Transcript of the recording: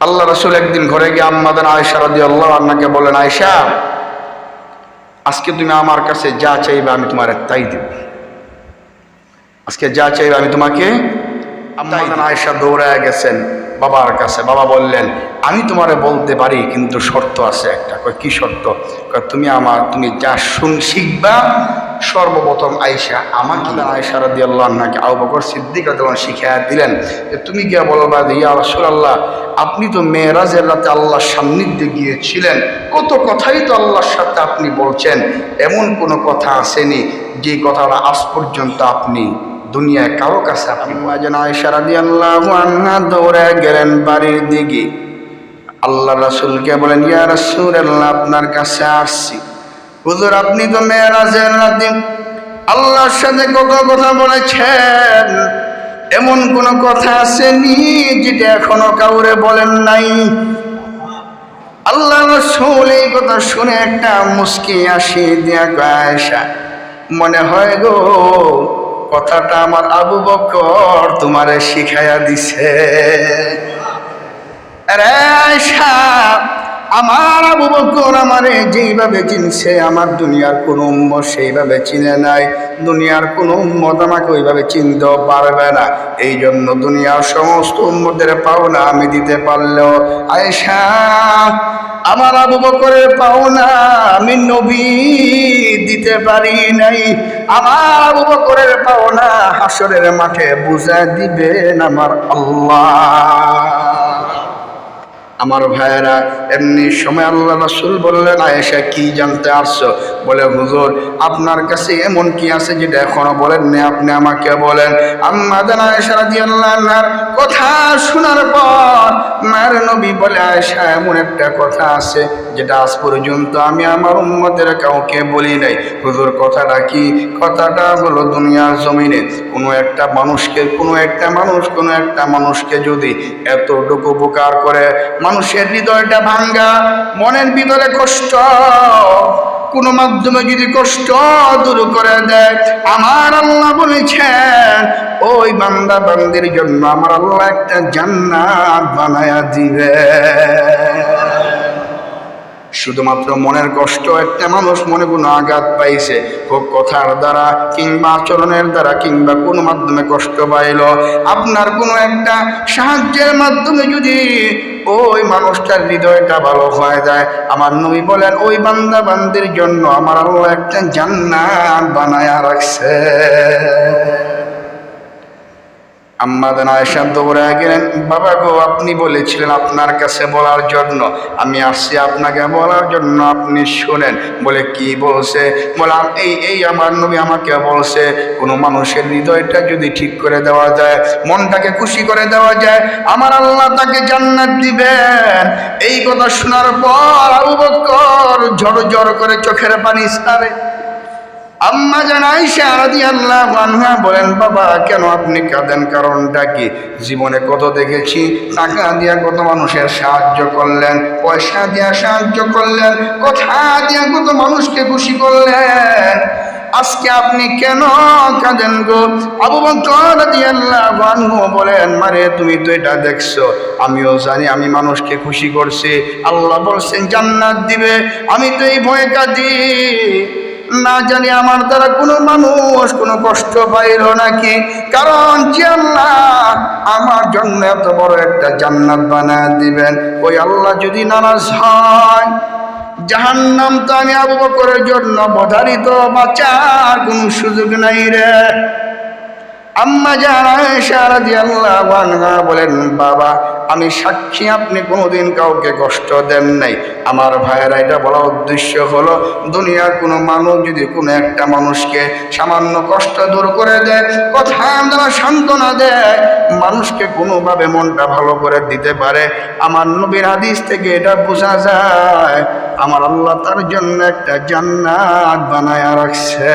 আল্লাহ রসুল একদিন ঘরে গিয়ে আম্মাদান আয়সা রাদি আল্লাহ আন্নাকে বলেন আয়সা আজকে তুমি আমার কাছে যা চাইবে আমি তোমার তাই দেব। আজকে যা চাইবে আমি তোমাকে আম্মাদান আয়সা দৌড়ায় গেছেন বাবার কাছে। বাবা বললেন আমি তোমারে বলতে পারি কিন্তু শর্ত আছে একটা। কয় কি শর্ত? কয় তুমি আমার তুমি যা শুন শিখবা সর্বপ্রথম আয়সা আমাকে আয়সা রাদি আল্লাহ আন্নাকে আবু বকর সিদ্দিক শিখিয়ে দিলেন যে তুমি গিয়া বলবা যে ইয়া রসুল আল্লাহ আপনি তো মেয়েরাজের রাতে আল্লাহর সান্নিধ্যে গিয়েছিলেন। কত কথাই তো আল্লাহর সাথে আপনি বলছেন। এমন কোনো কথা আসেনি যে কথাটা আজ পর্যন্ত আপনি দুনিয়ায় কারও কাছে আপনি যেন আয়সা রাদি আল্লাহ দৌড়ে গেলেন বাড়ির দিকে। আল্লাহ রাসুলকে বলেন ইয়া রাসুল আল্লাহ আপনার কাছে আসছি। হুজুর, আপনি তো মেয়েরাজের রাতে আল্লাহর সাথে কত কথা বলেছেন? এমন কোন কথা আসেনি যেটা এখনও কাউরে বলেন নাই? আল্লাহ রসুল এই কথা শুনে একটা মুস্কি আসি দিয়া আয়সা মনে হয় গো, কথাটা আমার আবু বকর তোমারে শিখাইয়া দিছে। রে আয়সা আমার আবু বকর আমারে যেইভাবে চিনছে, আমার দুনিয়ার কোনো উম্মত সেইভাবে চিনে নাই। দুনিয়ার কোনো উম্মত আমাকে ওইভাবে চিনতেও পারবে না। এই জন্য দুনিয়ার সমস্ত উম্মতের পাওনা আমি দিতে পারলেও, আয়েশা, আমার আবু বকরের পাওনা আমি নবী দিতে পারি নাই। আমার আবু বকরের পাওনা হাসরের মাঠে বুঝা দিবেন আমার আল্লাহ। আমার ভাইয়েরা, এমনি সময় আল্লাহ রাসুল বললেন, আয়েশা, কি জানতে আসছো? বলে, হুজুর, আপনার কাছে এমন কি আছে যেটা এখনও বলেন না আপনি আমাকে বলেন। আম্মা জান আয়েশা রাদিয়াল্লাহু আনহার কথা শোনার পর মায়ের নবী বলে, আয়েশা, এমন একটা কথা আছে যেটা আজ পর্যন্ত আমি আমার উম্মতের কাউকে বলি নাই। হুজুর, কথাটা কি? কথাটা হলো দুনিয়ার জমিনে কোনো একটা মানুষকে, কোনো একটা মানুষ, কোনো একটা মানুষকে যদি এতটুকু উপকার করে মানুষের হৃদয়টা ভাঙ্গা, মনের ভিতরে কষ্ট, কোনো মাধ্যমে যদি কষ্ট দূর করে দেয়, আমার আল্লাহ বলেছেন, ওই বান্দা বান্দির জন্য আমার আল্লাহ একটা জান্নাত বানায়া দিবে। শুধুমাত্র মনের কষ্ট, একটা মানুষ মনে কোনো আঘাত পাইছে, হোক কথার দ্বারা কিংবা আচরণের দ্বারা কিংবা কোনো মাধ্যমে কষ্ট পাইল, আপনার কোনো একটা সাহায্যের মাধ্যমে যদি ওই মানুষটার হৃদয়টা ভালো হয়ে যায়। আমার নবী বলেন, ওই বান্দা বান্দির জন্য আমার আল্লাহ একটা জান্নাত বানায়া রাখছে। আম্মাদান আয়সা দৌড়ে গেলেন, বাবা গো, আপনি বলেছিলেন আপনার কাছে বলার জন্য। আমি আসছি আপনাকে বলার জন্য, আপনি শোনেন। বলে, কি বলছে? বললাম, এই এই আমার নবী আমাকে বলছে, কোনো মানুষের হৃদয়টা যদি ঠিক করে দেওয়া যায়, মনটাকে খুশি করে দেওয়া যায়, আমার আল্লাহ তাকে জান্নাত দিবেন। এই কথা শোনার পর আবু বকর ঝড় ঝড় করে চোখের পানি সারে আম্মা জানাই শারদি আল্লাহ আনহা বলেন, বাবা, কেন আপনি কাঁদেন? কারণটা কি? জীবনে কত দেখেছি, টাকা দিয়া কত মানুষের সাহায্য করলেন, পয়সা দিয়া সাহায্য করলেন, কথা দিয়া কত মানুষকে খুশি করলেন। আজকে আপনি কেন কাঁদেন গো? আবু বকর বলেন, মারে, তুমি তো এটা দেখছ। আমিও জানি আমি মানুষকে খুশি করছি। আল্লাহ বলছেন, জান্নাত দিবে, আমি তো এই ভয়ে কাঁদি। না জানি আমার দ্বারা কোনো মানুষ কোনো কষ্ট পাইল নাকি। কারণ আল্লাহ আমার জন্য এত বড় একটা জান্নাত বানায় দিবেন। ওই আল্লাহ যদি নারাজ হয় জাহান নাম তো আমি আবু বকরের জন্য বধারিত, বাঁচার কোনো সুযোগ নাই রে। আম্মা জানাদি আল্লাহ বলেন, বাবা, আমি সাক্ষী আপনি কোনোদিন কাউকে কষ্ট দেন নাই। আমার ভাইয়েরা, এটা বলা উদ্দেশ্য হলো, দুনিয়ার কোনো মানুষ যদি কোনো একটা মানুষকে সামান্য কষ্ট দূর করে দেয় কথা দ্বারা সান্ত্বনা দেয়, মানুষকে কোনোভাবে মনটা ভালো করে দিতে পারে। আমার নবীর হাদিস থেকে এটা বোঝা যায়, আমার আল্লাহ তার জন্য একটা জান্নাত বানায় রাখছে।